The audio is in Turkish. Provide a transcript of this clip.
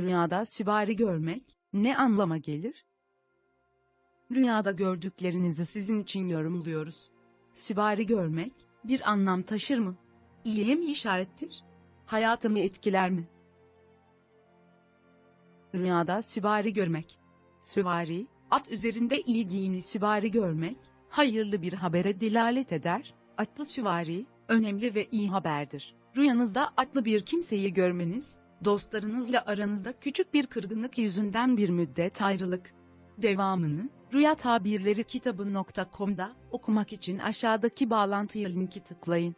Rüyada süvari görmek ne anlama gelir? Rüyada gördüklerinizi sizin için yorumluyoruz. Süvari görmek bir anlam taşır mı? İyiye mi işarettir? Hayatımı etkiler mi? Rüyada süvari görmek. Süvari, at üzerinde iyi giyimli süvari görmek, hayırlı bir habere delalet eder. Atlı süvari, önemli ve iyi haberdir. Rüyanızda atlı bir kimseyi görmeniz, dostlarınızla aranızda küçük bir kırgınlık yüzünden bir müddet ayrılık. Devamını, Rüya Tabirleri kitabı.com'da okumak için aşağıdaki bağlantıya linki tıklayın.